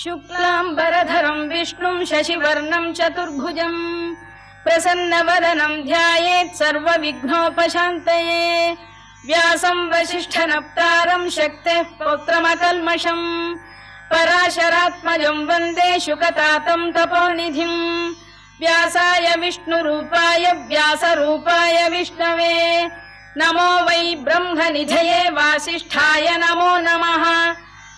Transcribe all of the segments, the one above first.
शुक्लाम्बरधरम् विष्णुम् शशिवर्णम् चतुर्भुजम् प्रसन्नवदनम् ध्यायेत् सर्वविघ्नोपशान्तये। व्यासम् वसिष्ठनप्तारम् शक्तेः पौत्रमकल्मषम्। पराशरात्मजम् वन्दे शुकतातम् तपोनिधिम्। व्यासाय विष्णुरूपाय व्यासरूपाय विष्णवे। नमो वै ब्रह्मनिधये वासिष्ठाय नमो नमः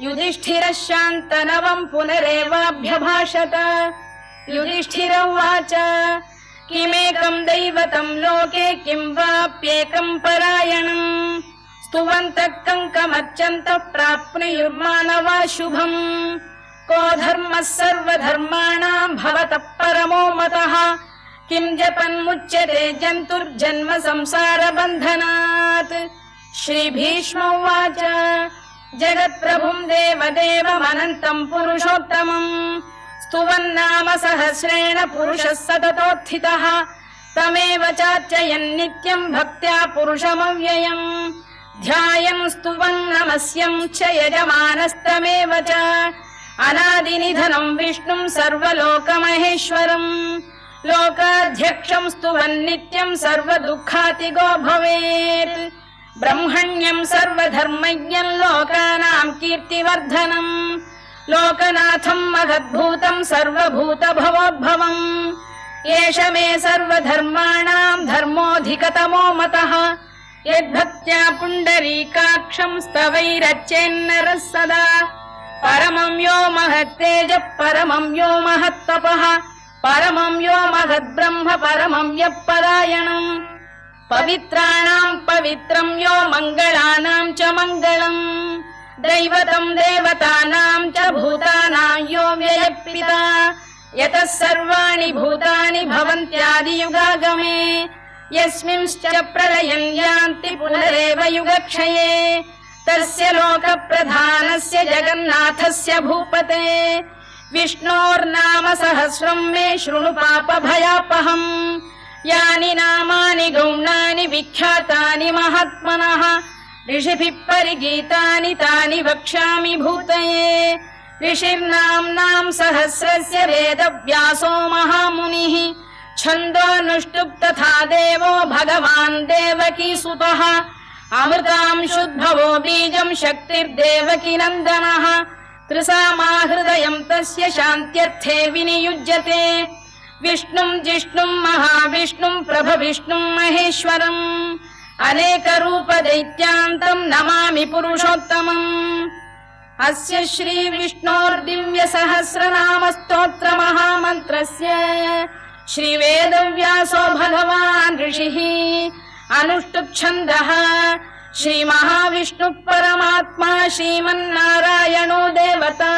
युधिष्ठिरः शान्तनवम् पुनरेवाभ्यभाषत। युधिष्ठिर उवाच किमेकम् दैवतम् लोके किम् वाप्येकम् परायणम्? स्तुवन्तः कङ्कमर्चन्तः प्राप्नुयुर्मानवा शुभम् को धर्मः सर्वधर्माणाम् भवतः परमो मतः? किम् जपन्मुच्यते जन्तुर्जन्म संसारबन्धनात्? श्रीभीष्म उवाच जगत्प्रभुम् देवदेवमनन्तम् पुरुषोत्तमम् स्तुवन्नाम सहस्रेण पुरुषः सततोत्थितः तमेव चार्चयन् नित्यम् भक्त्या पुरुषमव्ययम् ध्यायम् स्तुवन् नमस्यम् च यजमानस्तमेव च अनादिनिधनम् विष्णुम् सर्वलोकमहेश्वरम् लोकाध्यक्षम् स्तुवन् नित्यम् सर्वदुःखातिगो भवेत् ब्रह्मण्यम् सर्वधर्मज्ञम् लोकानाम् कीर्तिवर्धनम्। लोकनाथम् मदद्भूतम् सर्वभूतभवोद्भवम्। एष मे सर्वधर्माणाम् धर्मोऽधिकतमो मतः। यद्भक्त्या पुण्डरीकाक्षम् स्तवैरच्चेन्नरः सदा। परमम् यो महत्तेजः परमम् यो महत्तपः। परमम् यो महद्ब्रह्म परमम् यः परायणम् पवित्राणाम् पवित्रम् यो मङ्गलानाम् च मङ्गलम्। दैवतम् देवतानाम् च भूतानाम् यो व्ययपिता। यतः सर्वाणि भूतानि भवन्त्यादियुगागमे। यस्मिंश्च प्रलयम् यान्ति पुनरेव युगक्षये। तस्य लोकप्रधानस्य जगन्नाथस्य भूपते। विष्णोर्नाम सहस्रम् मे शृणु पापभयापहम् यानि नामानि गौणानि विख्यातानि महात्मनः। ऋषिभिः परिगीतानि तानि वक्ष्यामि भूतये। ऋषिर्नाम्नाम् सहस्रस्य वेदव्यासो महामुनिः। छन्दोऽनुष्टुप् तथा देवो भगवान् देवकी सुतः। अमृताम् शुद्भवो बीजम् शक्तिर्देवकी नन्दनः। त्रिसामाहृदयम् तस्य शान्त्यर्थे विनियुज्यते विष्णुम् जिष्णुम् महाविष्णुम् प्रभविष्णुम् महेश्वरम् अनेकरूपदैत्यान्तम् नमामि पुरुषोत्तमम्। अस्य श्रीविष्णोर्दिव्य सहस्रनामस्तोत्र महामन्त्रस्य श्रीवेदव्यासो भगवान् ऋषिः अनुष्टुप्छन्दः श्रीमहाविष्णुः परमात्मा श्रीमन्नारायणो देवता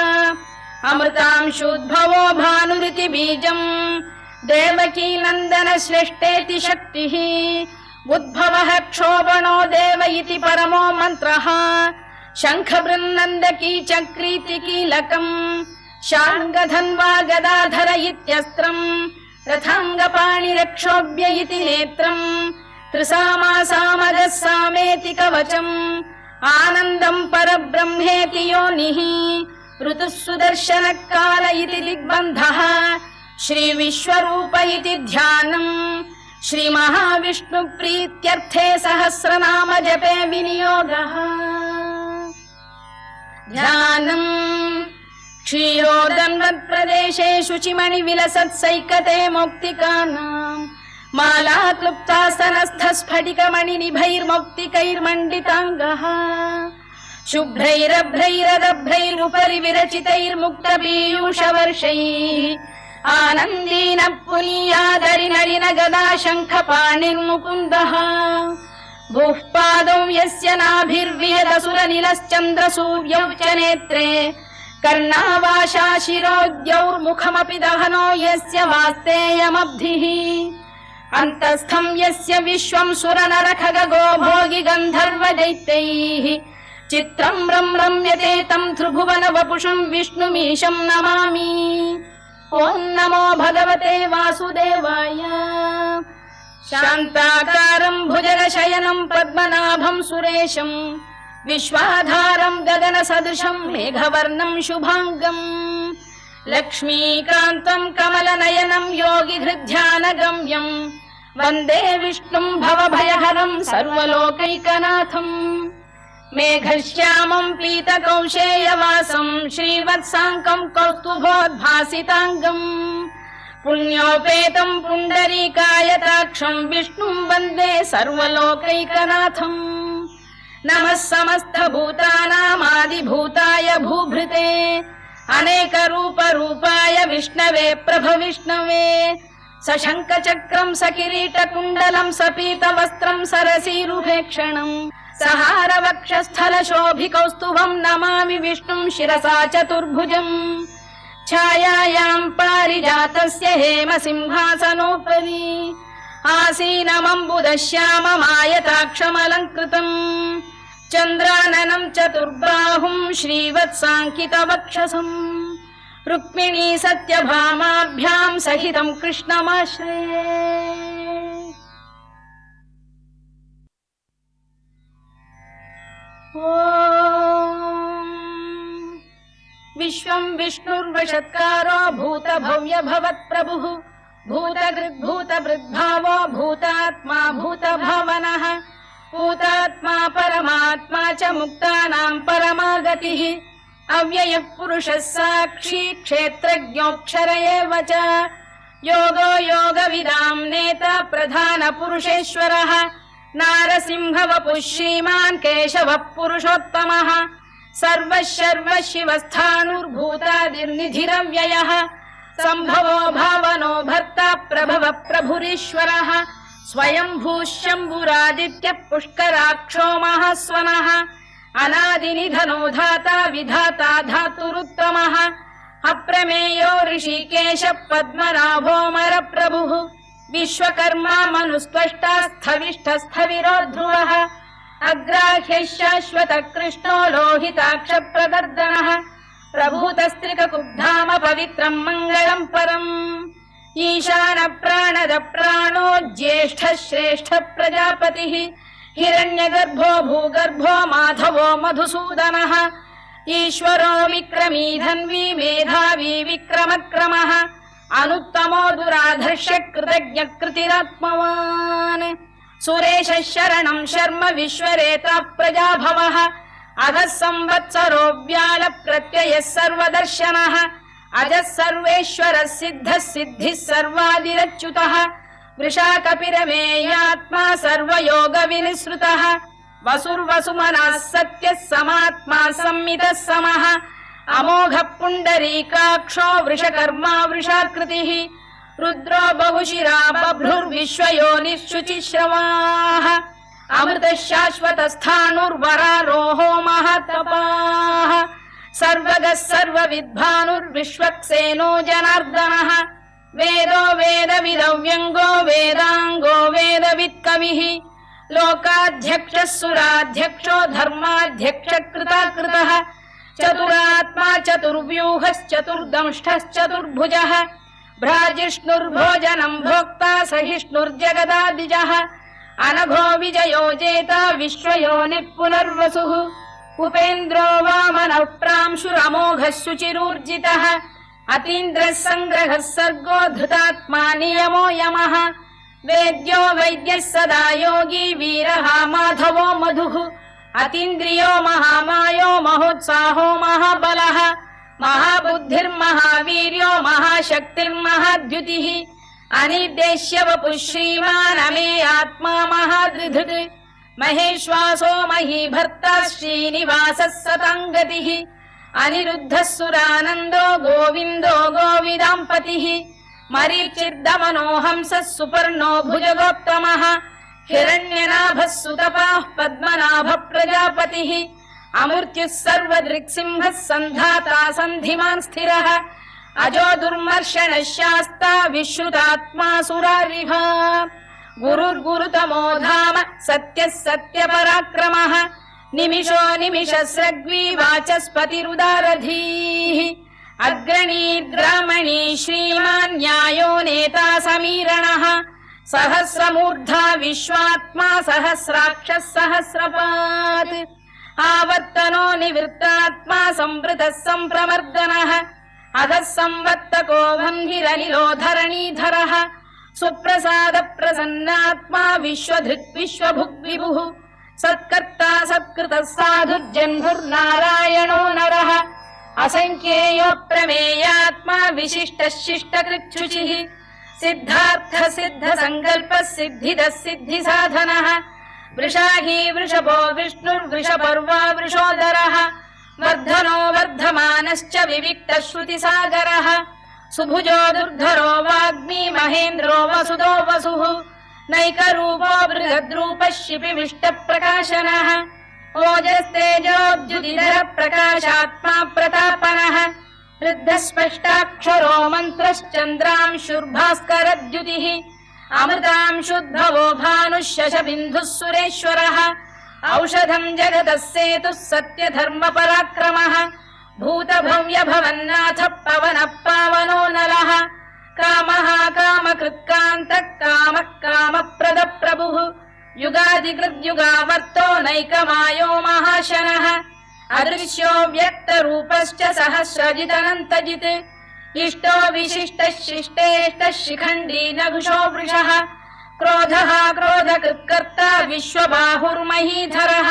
अमृतांशुद्भवो भानुरिति बीजम् देवकी नन्दन श्रेष्ठेति शक्तिः। उद्भवः क्षोभणो देव इति परमो मन्त्रः। शङ्खबृन्नन्दकी चक्रीति कीलकम् शार्ङ्गधन्वा गदाधर इत्यस्त्रम्। रथाङ्गपाणिरक्षोभ्य इति नेत्रम्। त्रिसामासामगः सामेति कवचम् आनन्दम् परब्रह्मेति योनिः ऋतुः सुदर्शनकाल इति दिग्बन्धः श्रीविश्वरूप इति ध्यानम्। श्रीमहाविष्णुप्रीत्यर्थे सहस्रनाम जपे विनियोगः। ध्यानम्। क्षीरोदन्वत्प्रदेशे शुचिमणि विलसत्सैकते मौक्तिकानाम्। माला क्लुप्तासनस्थ स्फटिकमणि निभैर्मौक्तिकैर्मण्डिताङ्गः शुभ्रैरभ्रैरदभ्रैरुपरि विरचितैर्मुक्त पीयूषवर्षैः आनन्दीन पुनीयादरि नलिन गदा शङ्खपाणिर्मुकुन्दः भूः पादौ यस्य नाभिर्विहदसुरनिलश्चन्द्रसूर्यौ च नेत्रे कर्णावाशा शिरोद्यौर्मुखमपि दहनो यस्य वास्तेयमब्धिः अन्तस्थम् यस्य विश्वम् सुरनरखगो भोगि गन्धर्व दैत्यैः चित्रम् रम् रम्यते तम् त्रिभुवन वपुषम् विष्णुमीशम् नमामि। ॐ नमो भगवते वासुदेवाय। शान्ताकारम् भुजगशयनम् पद्मनाभम् सुरेशम् विश्वाधारम् गगनसदृशम् मेघवर्णम् शुभाङ्गम् लक्ष्मीकान्तम् कमलनयनम् योगिहृध्यानगम्यम् वन्दे विष्णुम् भवभयहरम् सर्वलोकैकनाथम् मेघश्यामम् पीतकौशेयवासम् श्रीवत्साङ्कम् कौस्तुभोद्भासिताङ्गम् पुण्योपेतम् पुण्डरीकायताक्षम् विष्णुम् वन्दे सर्वलोकैकनाथम् नमः समस्तभूतानामादिभूताय भूभृते अनेकरूपरूपाय विष्णवे प्रभविष्णवे सशङ्खचक्रम् सकिरीटकुण्डलम् सपीतवस्त्रम् सरसीरुभेक्षणम् सहारवक्षस्थलशोभिकौस्तुभम् नमामि विष्णुम् शिरसा चतुर्भुजम् छायायाम् पारिजातस्य हेम सिंहासनोपरि आसीनमम्बुदश्याममायताक्षमलङ्कृतम् चन्द्राननम् चतुर्बाहुम् श्रीवत्साङ्कितवक्षसम् रुक्मिणी सत्यभामाभ्याम् सहितम् कृष्णमाश्रये विश्वम् विष्णुर्वषत्कारो भूत भव्य भवत्प्रभुः भूतकृद्भूतभृद्भावो भूतात्मा भूतभावनः भूतात्मा परमात्मा च मुक्तानाम् परमागतिः अव्ययः पुरुषः साक्षी क्षेत्रज्ञोऽक्षर एव च योगो योगविदाम् नेता प्रधानपुरुषेश्वरः नारसिंहवपुः श्रीमान् केशवः पुरुषोत्तमः सर्वः शर्वः शिवस्थाणुर्भूतादिर्निधिरव्ययः सम्भवो भावनो भर्ता प्रभव प्रभुरीश्वरः स्वयम्भूः शम्भुरादित्यः पुष्कराक्षो महास्वनः। अनादिनिधनो धाता विधाता धातुरुत्तमः। अप्रमेयो ऋषिकेश पद्मनाभोमर प्रभुः विश्वकर्मा मनुस्त्वष्टा स्थविष्ठस्थविरो ध्रुवः अग्राह्यः शाश्वत कृष्णो लोहिताक्ष प्रदर्दनः प्रभूतस्त्रिककुब्धाम पवित्रम् मङ्गलम् परम्। ईशान प्राणद प्राणो ज्येष्ठः प्रजापतिः हिरण्यगर्भो भूगर्भो माधवो मधुसूदनः ईश्वरो विक्रमी धन्वी मेधावी विक्रमक्रमः अनुत्तमो दुराधर्ष कृतज्ञ कृतिरात्मवान् सुरेशः शरणम् शर्म विश्वरेता प्रजाभवः। अधः संवत्सरो व्याल प्रत्ययः सर्वदर्शनः। अजः सर्वेश्वरः सिद्धः सिद्धिः सर्वादिरच्युतः। वृषा कपिरमेयात्मा सर्वयोग विनिसृतः वसुर्वसुमनः सत्यः समात्मा संमितः समः అమోఘ పుండరీకాక్షో వృషకర్మా వృషాకృతి రుద్రో బహుశిరా బభ్రుర్విశ్వయోనిశుచిశ్రవాః అమృత శాశ్వతస్థానుర్వరారోహో మహాతపాః సర్వగः సర్వవిద్భానుర్విశ్వక్సేనో జనార్దనः వేదో వేదవిదవ్యంగో వేదాంగో వేదవిత్కవిः లోకాధ్యక్షः సురాధ్యక్షో ధర్మాధ్యక్ష కృతాకృతः चतुरात्मा चतुर्व्यूहश्चतुर्दंष्टश्चतुर्भुजः भ्राजिष्णुर्भोजनम् भोक्ता सहिष्णुर्जगदादिजः अनघो विजयो जेता विश्वयोनिः पुनर्वसुः उपेन्द्रो वामनः प्रांशुरमोघः शुचिरूर्जितः अतीन्द्रः सङ्ग्रहः सर्गो धृतात्मा नियमो यमः वेद्यो वैद्यः सदा योगी वीरः माधवो मधुः अतीन्द्रियो महामायो महोत्साहो महाबलः महाबुद्धिर्महावीर्यो महाशक्तिर्महाद्युतिः। अनिर्देश्य वपुः श्रीमानमे आत्मा महादृधृत् महेश्वासो महीभर्ता श्रीनिवासः सताङ्गतिः अनिरुद्धः सुरानन्दो गोविन्दो गोविदाम्पतिः। मरीचिर्दमनो हंसः सुपर्णो भुजगोत्तमः हिरण्यनाभः सुतपाः पद्मनाभ प्रजापतिः। अमृत्युः सर्वदृक्सिंहः सन्धाता सन्धिमान् स्थिरः। अजो दुर्मर्षणः शास्ता विश्रुतात्मा सुरारिः गुरुर्गुरुतमो धाम सत्यः सत्यपराक्रमः। निमिषो निमिषस्रग्वी वाचस्पतिरुदारधीः। अग्रणीर्ग्रामणी श्रीमान् न्यायो नेता समीरणः सहस्रमूर्धा विश्वात्मा सहस्राक्षः सहस्रपात्। आवर्तनो निवृत्तात्मा संवृतः सम्प्रमर्दनः अधः संवत्तको वह्निरनिलो धरणीधरः सुप्रसाद प्रसन्नात्मा विश्वधृक् विश्वभुग् विभुः सत्कर्ता सत्कृतः साधुर्जन्धुर्नारायणो नरः। असङ्ख्येयो प्रमेयात्मा विशिष्टः शिष्टकृच्छुचिः सिद्धार्थ सिद्ध सङ्कल्पः सिद्धिदः सिद्धिसाधनः वृषाही वृषभो विष्णुर्वृषपर्वा वृषोदरः वर्धनो वर्धमानश्च विविक्तः श्रुतिसागरः सुभुजो दुर्धरो वाग्मी महेन्द्रो वसुदो वसुः नैकरूपो बृहद्रूपः शिपिविष्टप्रकाशनः ओजस्तेजोद्युदिधर प्रकाशात्मा प्रतापनः वृद्धस्पष्टाक्षरो मन्त्रश्चन्द्रांशुर्भास्करद्युतिः अमृतांशुद्भवो भानुः शशबिन्दुः सुरेश्वरः। औषधम् जगतः सेतुः सत्यधर्मपराक्रमः। भूतभव्यभवन्नाथ पवनः पावनो नलः कामः कामकृत्कान्तः कामः कामप्रदप्रभुः। युगादिकृद्युगावर्तो नैकमायो महाशनः अदृश्यो व्यक्तरूपश्च सहस्रजिदनन्तजित् इष्टो विशिष्टः शिष्टेष्टः शिखण्डी नघुषो वृषः क्रोधः क्रोधकृत्कर्ता विश्वबाहुर्महीधरः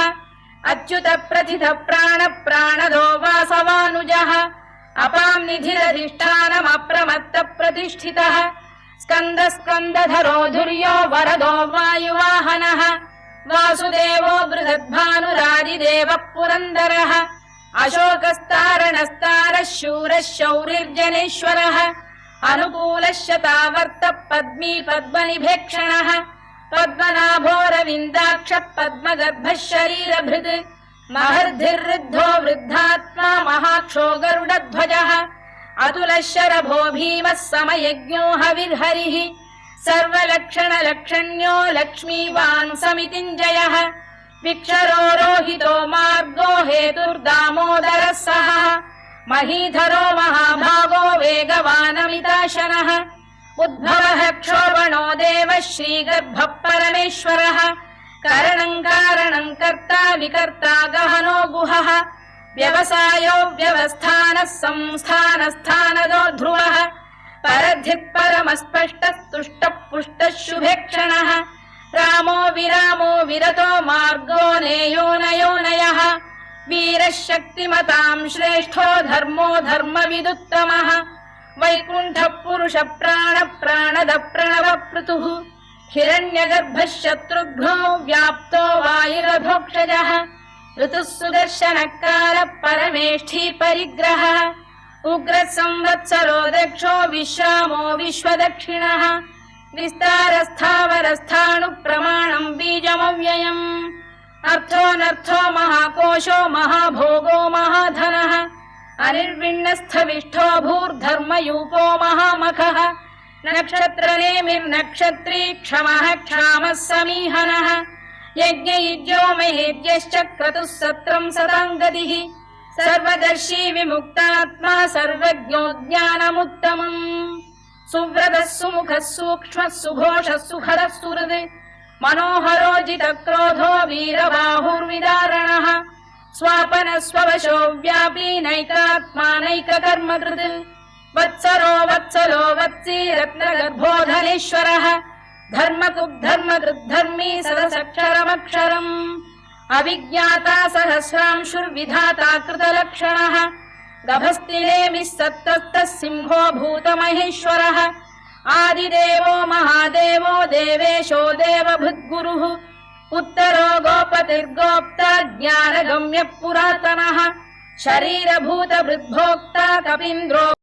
अच्युत प्रथित प्राण प्राणदो वासवानुजः अपाम् निधिरधिष्ठानमप्रमत्त प्रतिष्ठितः स्कन्द स्कन्दधरो धुर्यो वरदो वायुवाहनः वासुदेवो बृहद्भानुरादिदेवः पुरन्दरः अशोकस्तारणस्तारः शूरः शौरिर्जनेश्वरः अनुकूलः शतावर्त पद्मी पद्मनिभेक्षणः पद्मनाभोरविन्दाक्ष पद्मगर्भः शरीरभृत् महर्धिर्वृद्धो वृद्धात्मा महाक्षो गरुडध्वजः अतुलः शरभो भीमः समयज्ञो हविर्हरिः सर्वलक्षणलक्षण्यो लक्ष्मीवान् समितिञ्जयः। विक्षरो रोहितो मार्गो हेतुर्दामोदरः सः महीधरो महाभागो वेगवानमिताशनः। उद्भवः क्षोभणो देवः श्रीगर्भः परमेश्वरः करणम् कारणम् कर्ता विकर्ता गहनो गुहः। व्यवसायो व्यवस्थानः संस्थानस्थानदो ध्रुवः परधिक् परमस्पष्टस्तुष्टः पुष्टः शुभेक्षणः रामो विरामो विरतो मार्गो नेयो नयो नयः। वीरः शक्तिमताम् श्रेष्ठो धर्मो धर्मविदुत्तमः। वैकुण्ठः पुरुष प्राण प्राणद प्रणव पृतुः हिरण्यगर्भः शत्रुघ्नो व्याप्तो वायुरभोक्षजः ऋतुः सुदर्शनकार परमेष्ठी परिग्रहः उग्रः संवत्सरो दक्षो विश्रामो विश्वदक्षिणः। विस्तारस्थावरस्थाणुप्रमाणम् बीजमव्ययम्। अर्थोऽनर्थो महाकोशो महाभोगो महाधनः। अनिर्विण्णस्थविष्ठो भूर्धर्मयूपो महामखः। नक्षत्रनेमिर्नक्षत्री क्षमः क्षामः समीहनः। यज्ञयुज्यो महेद्यश्च क्रतुः सत्रम् सदाम् गतिः सर्वदर्शी विमुक्तात्मा सर्वज्ञो ज्ञानमुत्तमम् सुव्रतः सुमुखः सूक्ष्मः सुघोषः सुखरः सुहृद्। मनोहरोजितक्रोधो वीरबाहुर्विदारणः। स्वापन स्ववशो व्यापी नैकात्मानैककर्मकृत् वत्सरो वत्सलो वत्सी रत्नगर्भोधनेश्वरः। धर्मकुद्धर्मकृद्धर्मी सदसक्षरमक्षरम् अविज्ञाता सहस्रांशुर्विधाता कृतलक्षणः। गभस्तिनेमिः सत्तस्तः सिंहो भूतमहेश्वरः। आदिदेवो महादेवो देवेशो देवभृद्गुरुः। उत्तरो गोपतिर्गोप्ता ज्ञानगम्यः पुरातनः शरीरभूतभृद्भोक्ता कपीन्द्रो